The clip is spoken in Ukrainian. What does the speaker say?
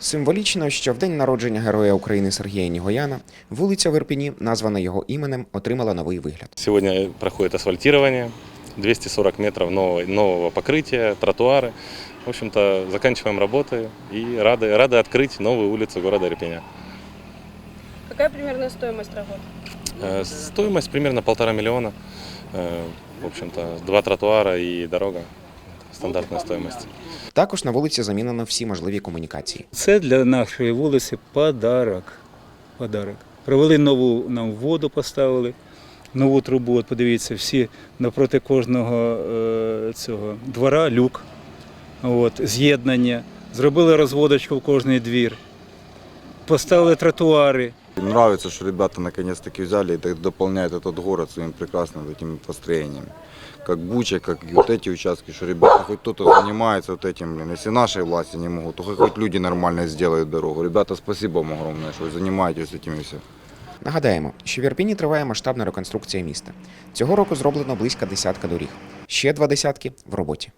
Символічно, що в день народження Героя України Сергія Нігояна вулиця в Ірпіні, названа його іменем, отримала новий вигляд. Сегодня проходит асфальтирование, 240 метров нового, нового покрытия, тротуары. В общем-то, заканчиваем работы и рады, рады открыть новую улицу города Ирпеня. Какая примерная стоимость работ? Э, Стоимость примерно полтора миллиона. Э, В общем-то, два тротуара и дорога. Стандартная стоимость. Також на вулиці замінено всі можливі комунікації. Це для нашої вулиці подарок. подарок. Провели нову нам воду, поставили, нову трубу. От подивіться, всі напроти кожного е, цього двора люк, от, з'єднання. Зробили розводочку в кожний двір, поставили тротуари. Нравится, что ребята наконец-таки взяли и так дополняют этот город своим прекрасным такими построениями. Как Буча, как и вот эти участки, что ребята хоть кто-то занимается вот этим, блин. Если наши власти не могут, то хоть- хоть люди нормально сделают дорогу. Ребята, спасибо вам огромное, что вы занимаетесь этим и все. Нагадаємо, що в Ірпіні триває масштабна реконструкція міста. Цього року зроблено близько десятка доріг. Ще два десятки в роботі.